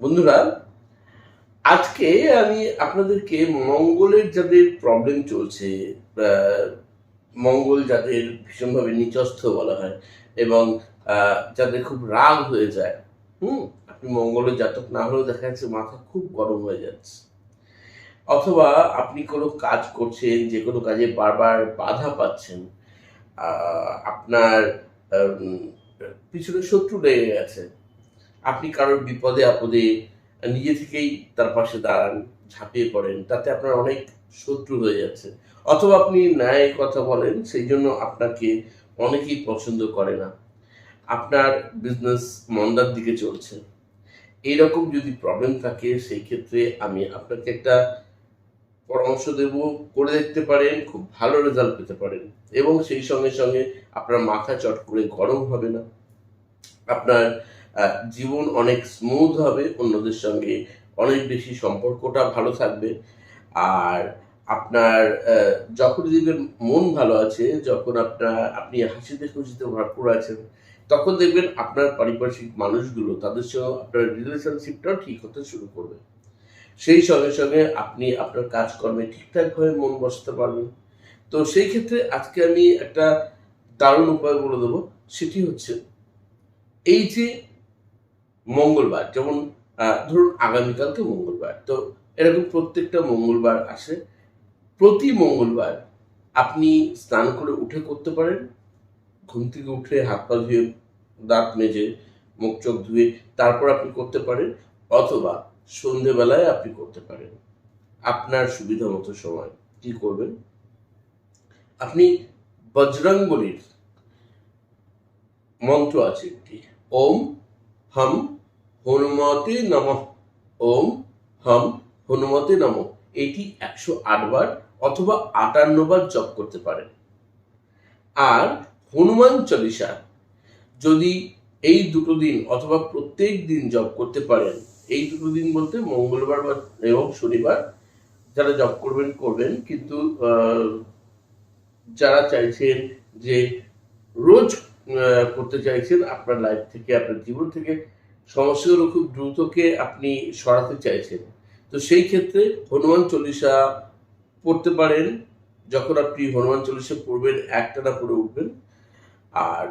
বন্ধুরা, আজকে আমি আপনাদেরকে মঙ্গলের যাদের প্রবলেম চলছে মঙ্গল যাদের ভীষণভাবে নিচস্থ বলা হয়, এবং যাদের খুব রাগ হয়ে যায়, হুম, আপনি মঙ্গলের জাতক না হলেও দেখা যাচ্ছে মাথা খুব গরম হয়ে যাচ্ছে। অথবা আপনি কোনো কাজ করছেন, যে কোনো কাজে বারবার বাধা পাচ্ছেন আপনার পিছনে শত্রু লেগে গেছে। আপনি কারোর বিপদে, আপদে নিজে থেকেই তার পাশে দাঁড়ান, ঝাঁপিয়ে পড়েন, তাতে আপনার অনেক শত্রু হয়ে যাচ্ছে। অথবা আপনি ন্যায় কথা বলেন, সেই জন্য আপনাকে অনেকেই পছন্দ করে না। আপনার বিজনেস মন্দার দিকে চলছে। এইরকম যদি প্রবলেম থাকে, সেই ক্ষেত্রে আমি আপনাকে একটা পরামর্শ দেব, করে দেখতে পারেন, খুব ভালো রেজাল্ট পেতে পারেন। এবং সেই সঙ্গে সঙ্গে আপনার মাথা চট করে গরম হবে না। আপনার জীবন অনেক স্মুথ হবে, অন্যদের সঙ্গে অনেক বেশি সম্পর্কটা ভালো থাকবে। আর আপনার যখন দেখবেন মন ভালো আছে, যখন আপনার, আপনি হাসিতে খুশিতে ভরপুর আছেন, তখন দেখবেন আপনার পারিপার্শ্বিক মানুষগুলো, তাদের সঙ্গে আপনার রিলেশনশিপটাও ঠিক হতে শুরু করবে। সেই সঙ্গে সঙ্গে আপনি আপনার কাজকর্মে ঠিকঠাকভাবে মন বসাতে পারবেন। তো সেই ক্ষেত্রে আজকে আমি একটা দারুণ উপায় বলে দেবো, সেটি হচ্ছে এই যে মঙ্গলবার, যেমন ধরুন আগামীকালকে মঙ্গলবার, তো এরকম প্রত্যেকটা মঙ্গলবার আসে। প্রতি মঙ্গলবার আপনি স্নান করে উঠে করতে পারেন, ঘুম থেকে উঠে হাত পা ধুয়ে দাঁত মেজে মুখ চোখ ধুয়ে তারপর আপনি করতে পারেন, অথবা সন্ধেবেলায় আপনি করতে পারেন। আপনার সুবিধা মতো সময়। কি করবেন? আপনি বজরঙ্গলির মন্ত্র আছে একটি। ওম হম হনুমতে নম। ওম হম হনুমতে নম। এটি একশো বার অথবা আটান্ন বার জপ করতে পারেন। আর হনুমান চল্লিশা, যদি এই দুটো দিন অথবা প্রত্যেক দিন জপ করতে পারেন এই দুটো দিন বলতে মঙ্গলবার বা এবং শনিবার যারা জব করবেন করবেন। কিন্তু যারা চাইছেন যে রোজ করতে চাইছেন, আপনার লাইফ থেকে, আপনার জীবন থেকে, সমস্যাগুলো খুব দ্রুতকে আপনি সরাতে চাইছেন। তো সেই ক্ষেত্রে হনুমান চল্লিশা পড়তে পারেন। যখন আপনি হনুমান চল্লিশা পড়বেন, একটানা পড়ে উঠবেন। আর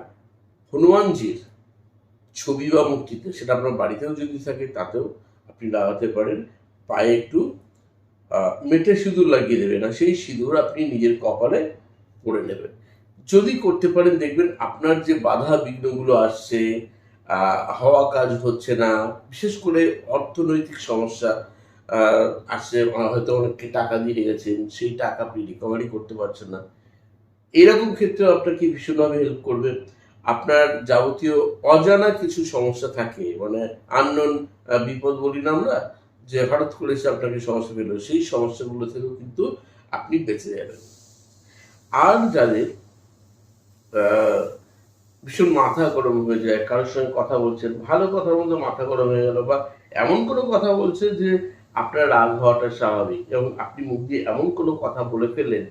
হনুমানজির ছবি বা মূর্তিতে, সেটা আপনার বাড়িতেও যদি থাকে, তাতেও আপনি লাগাতে পারেন। পায়ে একটু মেটে সিঁদুর লাগিয়ে দেবেন আর সেই সিঁদুর আপনি নিজের কপালে পরে নেবেন। যদি করতে পারেন, দেখবেন আপনার যে বাধা বিঘ্নগুলো আসছে হওয়া কাজ হচ্ছে না, বিশেষ করে অর্থনৈতিক সমস্যা আসছে হয়তো অনেককে টাকা দিয়ে গেছেন সেই টাকা আপনি রিকভারি করতে পারছেন না। এরকম ক্ষেত্রে আপনাকে ভীষণভাবে হেল্প করবে। আপনার যাবতীয় অজানা কিছু সমস্যা থাকে মানে আননোন বিপদ বলি না আমরা, যে হঠাৎ করে এসে আপনাকে সমস্যা পেল, সেই সমস্যাগুলো থেকেও কিন্তু আপনি বেঁচে যাবেন। আর যাদের ভীষণ মাথা গরম হয়ে যায়, কারোর সঙ্গে কথা বলছেন, ভালো কথার মধ্যে মাথা গরম হয়ে গেল, বা এমন কোনো কথা বলছে যে আপনার রাগ হওয়াটা স্বাভাবিক, এবং আপনি মুখ দিয়ে এমন কোনো কথা বলে ফেললেন,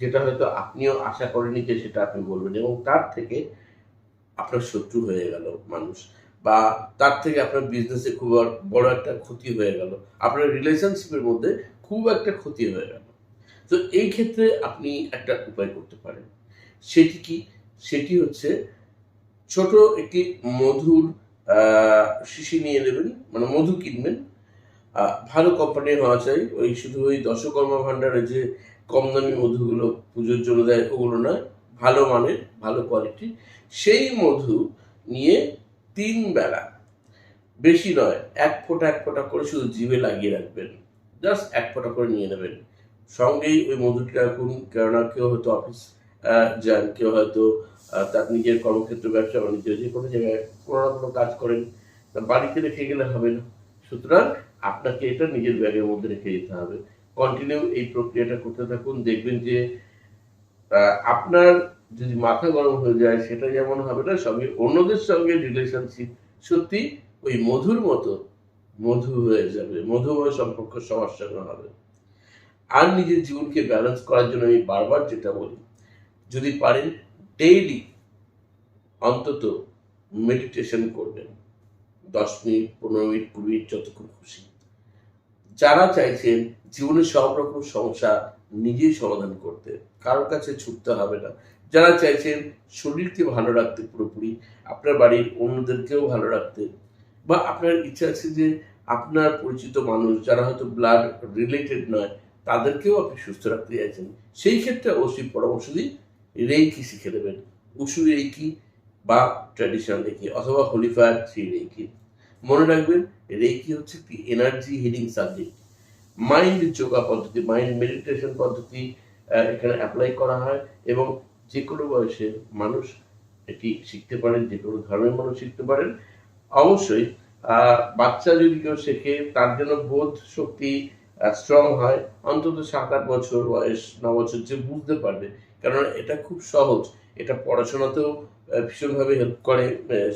যেটা হয়তো আপনিও আশা করেনি যে সেটা আপনি বলবেন, এবং তার থেকে আপনার শত্রু হয়ে গেল মানুষ বা তার থেকে আপনার বিজনেসে খুব বড় একটা ক্ষতি হয়ে গেল। আপনার রিলেশনশিপের মধ্যে খুব একটা ক্ষতি হয়ে গেল। তো এই ক্ষেত্রে আপনি একটা উপায় করতে পারেন। সেটি কি? সেটি হচ্ছে ছোট একটি মধুর শিশি নিয়ে নেবেন মানে মধু কিনবেন। ভালো কোম্পানির হওয়া চাই। ওই শুধু ওই দশকর্মা ভাণ্ডারে যে কম দামি মধুগুলো পুজোর জন্য দেয়, ওগুলো নয়। ভালো মানের, ভালো কোয়ালিটি সেই মধু নিয়ে তিন বেলা, বেশি নয়, এক ফোঁটা এক ফোঁটা করে শুধু জিভে লাগিয়ে রাখবেন। জাস্ট এক ফোঁটা করে নিয়ে নেবেন। সঙ্গেই ওই মধুটি রাখুন কেননা কেউ হয়তো অফিস যান, কেউ হয়তো তার নিজের কর্মক্ষেত্র, ব্যবসা বাণিজ্য, যে কোনো জায়গায় কোনো না কোনো কাজ করেন, তা বাড়িতে রেখে গেলে হবে না। সুতরাং আপনাকে এটা নিজের ব্যাগের মধ্যে রেখে দিতে হবে। কন্টিনিউ এই প্রক্রিয়াটা করতে থাকুন, দেখবেন যে আপনার যদি মাথা গরম হয়ে যায়, সেটা যেমন হবে না, সঙ্গে অন্যদের সঙ্গে রিলেশনশিপ সত্যি ওই মধুর মতো মধু হয়ে যাবে, মধুময় সম্পর্ক সঙ্গে হবে। আর নিজের জীবনকে ব্যালেন্স করার জন্য আমি বারবার যেটা বলি, যদি পারেন ডেইলি অন্তত মেডিটেশন করবেন। দশ মিনিট, পনেরো মিনিট, কুড়ি মিনিট, যতক্ষণ খুশি। যারা চাইছেন জীবনের সব রকম সমস্যা নিজেই সমাধান করতে, কারোর কাছে ছুটতে হবে না। যারা চাইছেন শরীরকে ভালো রাখতে পুরোপুরি, আপনার বাড়ির অন্যদেরকেও ভালো রাখতে, বা আপনার ইচ্ছা আছে যে আপনার পরিচিত মানুষ যারা হয়তো ব্লাড রিলেটেড নয়, তাদেরকেও আপনি সুস্থ রাখতে চাইছেন, সেই ক্ষেত্রে অবশ্যই পরামর্শ দিই রেইকি শিখে নেবেন। উসু রেইকি বা ট্র্যাডিশনাল রেইকি অথবা হোলিফায়ার থ্রি রেইকি। মনে রাখবেন, রেইকি হচ্ছে একটি energy healing subject mind yoga পদ্ধতি মাইন্ড মেডিটেশন পদ্ধতি এখানে অ্যাপ্লাই করা হয় এবং যে কোনো বয়সের মানুষ এটি শিখতে পারেন যে কোনো ধর্মের মানুষ শিখতে পারেন। অবশ্যই বাচ্চা যদি কেউ শেখে, তার জন্য বোধ শক্তি স্ট্রং হয়, অন্তত সাত আট বছর বয়স, ন বছর যে বুঝতে পারবে। কারণ এটা খুব সহজ। এটা পড়াশোনাতেও ভীষণভাবে হেল্প করে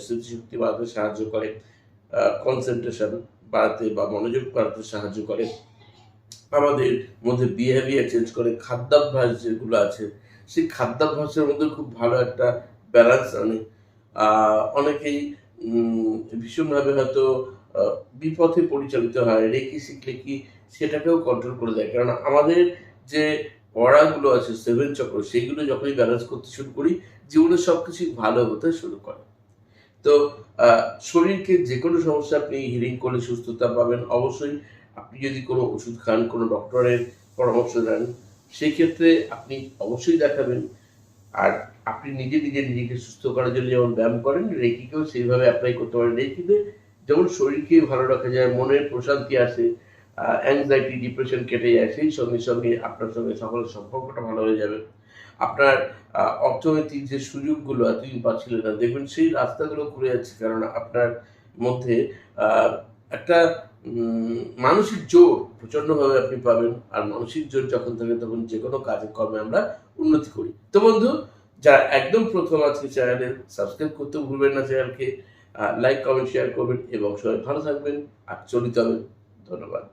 স্মৃতিশক্তি বাড়াতে সাহায্য করে কনসেন্ট্রেশন বাড়াতে বা মনোযোগ বাড়াতে সাহায্য করে। আমাদের মধ্যে বিহেভিয়ার চেঞ্জ করে, খাদ্যাভ্যাস যেগুলো আছে সেই খাদ্যাভ্যাসের মধ্যে খুব ভালো একটা ব্যালেন্স আনে। অনেকেই ভীষণভাবে হয়তো বিপথে পরিচালিত হয়, রেকি শিখলে কি সেটাকেও কন্ট্রোল করে দেয়। কারণ আমাদের যে পড়াগুলো আছে সেভেন চক্র সেইগুলো যখনই ব্যালেন্স করতে শুরু করি জীবনে সব কিছুই ভালো হতে শুরু করে। তো শরীরকে যে কোনো সমস্যা আপনি হিলিং করলে সুস্থতা পাবেন। অবশ্যই আপনি যদি কোনো ওষুধ খান, কোনো ডক্টরের পরামর্শ নেন সেই ক্ষেত্রে আপনি অবশ্যই দেখাবেন। আর আপনি নিজে নিজে, নিজেকে সুস্থ করার জন্য যেমন ব্যায়াম করেন, রেকিকেও সেইভাবে অ্যাপ্লাই করতে পারেন। রেকিতে যেমন শরীরকে ভালো রাখা যায়, মনের প্রশান্তি আসে অ্যাংজাইটি ডিপ্রেশন কেটে যায়, সেই সঙ্গে সঙ্গে আপনার সঙ্গে সকলের সম্পর্কটা ভালো হয়ে যাবে। আপনার অর্থনৈতিক যে সুযোগগুলো এতদিন পাচ্ছিলেন না, দেখবেন সেই রাস্তাগুলো ঘুরে যাচ্ছে। কারণ আপনার মধ্যে একটা মানসিক জোর প্রচন্ডভাবে আপনি পাবেন। আর মানসিক জোর যখন থাকে, তখন যে কোনো কাজে কর্মে আমরা উন্নতি করি। তো বন্ধু, যারা একদম প্রথম আজকে চ্যানেলে সাবস্ক্রাইব করতে ভুলবেন না চ্যানেলকে লাইক কমেন্ট শেয়ার করবেন এবং সবাই ভালো থাকবেন, আর চলিত হবেন ধন্যবাদ।